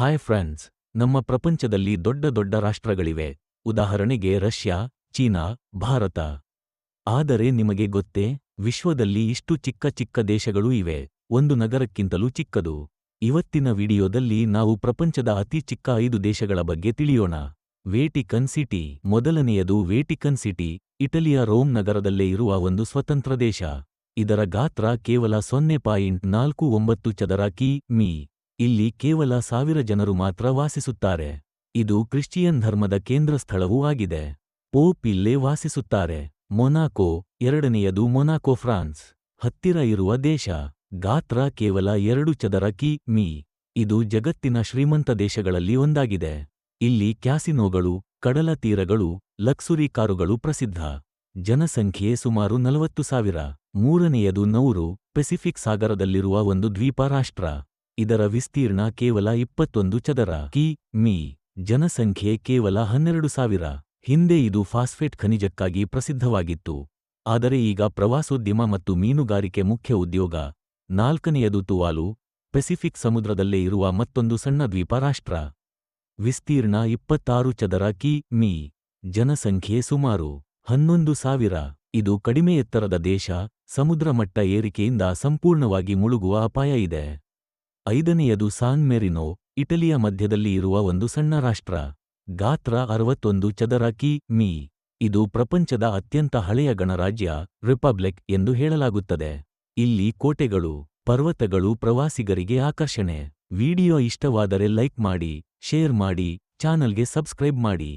Hi friends ನಮ್ಮ ಪ್ರಪಂಚದಲ್ಲಿ ದೊಡ್ಡ ದೊಡ್ಡ ರಾಷ್ಟ್ರಗಳಿವೆ. ಉದಾಹರಣೆಗೆ ರಷ್ಯಾ, ಚೀನಾ, ಭಾರತ. ಆದರೆ ನಿಮಗೆ ಗೊತ್ತೇ, ವಿಶ್ವದಲ್ಲಿ ಇಷ್ಟು ಚಿಕ್ಕ ಚಿಕ್ಕ ದೇಶಗಳೂ ಇವೆ. ಒಂದು ನಗರಕ್ಕಿಂತಲೂ ಚಿಕ್ಕದು. ಇವತ್ತಿನ ವಿಡಿಯೋದಲ್ಲಿ ನಾವು ಪ್ರಪಂಚದ ಅತಿ ಚಿಕ್ಕ ಐದು ದೇಶಗಳ ಬಗ್ಗೆ ತಿಳಿಯೋಣ. ವೇಟಿಕನ್ ಸಿಟಿ ಮೊದಲನೆಯದು ವೇಟಿಕನ್ ಸಿಟಿ ಇಟಲಿಯ ರೋಮ್ ನಗರದಲ್ಲೇ ಇರುವ ಒಂದು ಸ್ವತಂತ್ರ ದೇಶ. ಇದರ ಗಾತ್ರ ಕೇವಲ ಸೊನ್ನೆ ಪಾಯಿಂಟ್ ನಾಲ್ಕು ಒಂಬತ್ತು ಚದರ ಕಿ ಮೀ. ಇಲ್ಲಿ ಕೇವಲ ಸಾವಿರ ಜನರು ಮಾತ್ರ ವಾಸಿಸುತ್ತಾರೆ. ಇದು ಕ್ರಿಶ್ಚಿಯನ್ ಧರ್ಮದ ಕೇಂದ್ರ ಸ್ಥಳವೂ ಆಗಿದೆ. ಪೋಪ್ ಇಲ್ಲೇ ವಾಸಿಸುತ್ತಾರೆ. ಮೊನಾಕೋ ಎರಡನೆಯದು ಮೊನಾಕೋ, ಫ್ರಾನ್ಸ್. ಹತ್ತಿರ ಇರುವ ದೇಶ. ಗಾತ್ರ ಕೇವಲ ಎರಡು ಚದರ ಕಿ ಮೀ. ಇದು ಜಗತ್ತಿನ ಶ್ರೀಮಂತ ದೇಶಗಳಲ್ಲಿ ಒಂದಾಗಿದೆ. ಇಲ್ಲಿ ಕ್ಯಾಸಿನೋಗಳು, ಕಡಲ ತೀರಗಳು, ಲಕ್ಸುರಿ ಕಾರುಗಳು ಪ್ರಸಿದ್ಧ. ಜನಸಂಖ್ಯೆ ಸುಮಾರು ನಲವತ್ತು ಸಾವಿರ. ಮೂರನೆಯದು ನೌರು, ಪೆಸಿಫಿಕ್ ಸಾಗರದಲ್ಲಿರುವ ಒಂದು ದ್ವೀಪ ರಾಷ್ಟ್ರ ಇದರ ವಿಸ್ತೀರ್ಣ ಕೇವಲ ಇಪ್ಪತ್ತೊಂದು ಚದರ. ಕಿ, ಮೀ, ಜನಸಂಖ್ಯೆ ಕೇವಲ ಹನ್ನೆರಡು ಸಾವಿರ. ಹಿಂದೆ ಇದು ಫಾಸ್ಫೇಟ್ ಖನಿಜಕ್ಕಾಗಿ ಪ್ರಸಿದ್ಧವಾಗಿತ್ತು. ಆದರೆ ಈಗ ಪ್ರವಾಸೋದ್ಯಮ ಮತ್ತು ಮೀನುಗಾರಿಕೆ ಮುಖ್ಯ ಉದ್ಯೋಗ. ನಾಲ್ಕನೆಯದು ತುವಾಲು, ಪೆಸಿಫಿಕ್ ಸಮುದ್ರದಲ್ಲೇ ಇರುವ ಮತ್ತೊಂದು ಸಣ್ಣ ದ್ವೀಪ ರಾಷ್ಟ್ರ ವಿಸ್ತೀರ್ಣ ಇಪ್ಪತ್ತಾರು ಚದರ. ಕಿ, ಮೀ, ಜನಸಂಖ್ಯೆ ಸುಮಾರು ಹನ್ನೊಂದು ಸಾವಿರ. ಇದು ಕಡಿಮೆ ಎತ್ತರದ ದೇಶ, ಸಮುದ್ರ ಮಟ್ಟ ಏರಿಕೆಯಿಂದ ಸಂಪೂರ್ಣವಾಗಿ ಮುಳುಗುವ ಅಪಾಯ ಇದೆ. ಐದನೆಯದು ಸಾನ್ ಮೆರಿನೊ, ಇಟಲಿಯ ಮಧ್ಯದಲ್ಲಿ ಇರುವ ಒಂದು ಸಣ್ಣ ರಾಷ್ಟ್ರ. ಗಾತ್ರ ಅರವತ್ತೊಂದು ಚದರ ಕಿ ಮೀ. ಇದು ಪ್ರಪಂಚದ ಅತ್ಯಂತ ಹಳೆಯ ಗಣರಾಜ್ಯ, ರಿಪಬ್ಲಿಕ್ ಎಂದು ಹೇಳಲಾಗುತ್ತದೆ. ಇಲ್ಲಿ ಕೋಟೆಗಳು, ಪರ್ವತಗಳು ಪ್ರವಾಸಿಗರಿಗೆ ಆಕರ್ಷಣೆ. ವಿಡಿಯೋ ಇಷ್ಟವಾದರೆ ಲೈಕ್ ಮಾಡಿ, ಶೇರ್ ಮಾಡಿ, ಚಾನಲ್ಗೆ ಸಬ್ಸ್ಕ್ರೈಬ್ ಮಾಡಿ.